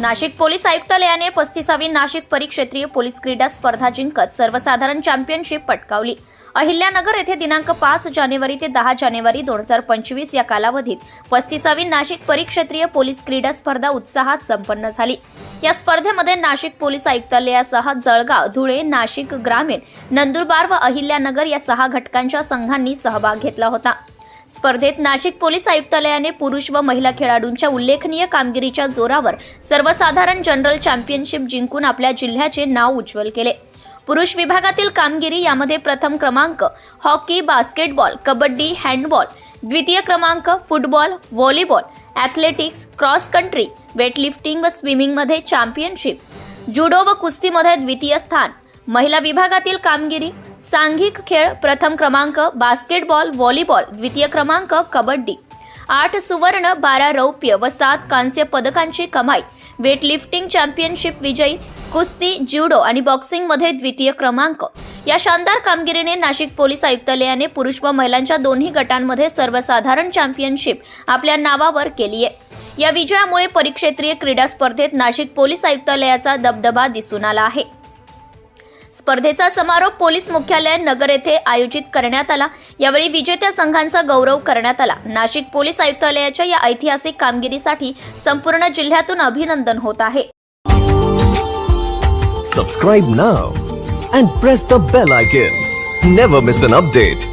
Nashik police आयुक्तालयाने पस्तीसावी नाशिक परिक्षेत्रीय पोलीस क्रीडा स्पर्धा जिंकत सर्वसाधारण चॅम्पियनशिप पटकावली. अहिल्यानगर येथे दिनांक पाच जानेवारी ते दहा जानेवारी दोन हजार पंचवीस या कालावधीत पस्तीसावी नाशिक परिक्षेत्रीय पोलीस क्रीडा स्पर्धा उत्साहात संपन्न झाली. या स्पर्धेमध्ये नाशिक पोलीस आयुक्तालयासह जळगाव धुळे नाशिक ग्रामीण नंदुरबार व अहिल्यानगर या सहा घटकांच्या संघांनी सहभाग घेतला होता. स्पर्धेत नाशिक पोलीस आयुक्तालयाने पुरुष व महिला खेळाडूंच्या उल्लेखनीय कामगिरीच्या जोरावर सर्वसाधारण जनरल चॅम्पियनशिप जिंकून आपल्या जिल्ह्याचे नाव उज्ज्वल केले. पुरुष विभागातील कामगिरी यामध्ये प्रथम क्रमांक हॉकी बास्केटबॉल कबड्डी हँडबॉल द्वितीय क्रमांक football volleyball athletics cross country weightlifting व स्विमिंगमध्ये चॅम्पियनशिप जुडो व कुस्तीमध्ये द्वितीय स्थान. महिला विभागातील कामगिरी सांघिक खेळ प्रथम क्रमांक बास्केटबॉल व्हॉलीबॉल द्वितीय क्रमांक कबड्डी. आठ सुवर्ण बारा रौप्य व सात कांस्य पदकांची कमाई. वेटलिफ्टिंग चॅम्पियनशिप विजयी कुस्ती ज्युडो आणि बॉक्सिंगमध्ये द्वितीय क्रमांक. या शानदार कामगिरीने नाशिक पोलीस आयुक्तालयाने पुरुष व महिलांच्या दोन्ही गटांमध्ये सर्वसाधारण चॅम्पियनशिप आपल्या नावावर केली आहे या विजयामुळे परिक्षेत्रीय क्रीडा स्पर्धेत नाशिक पोलीस आयुक्तालयाचा दबदबा दिसून आला आहे. स्पर्धेचा समारोप पोलीस मुख्यालय नगर येथे आयोजित करण्यात आला. यावेळी विजेत्या संघांचा गौरव करण्यात आला. नाशिक पोलीस आयुक्तालयाच्या या ऐतिहासिक कामगिरीसाठी संपूर्ण जिल्ह्यातून अभिनंदन होत आहे. Subscribe now and press the bell icon never miss an update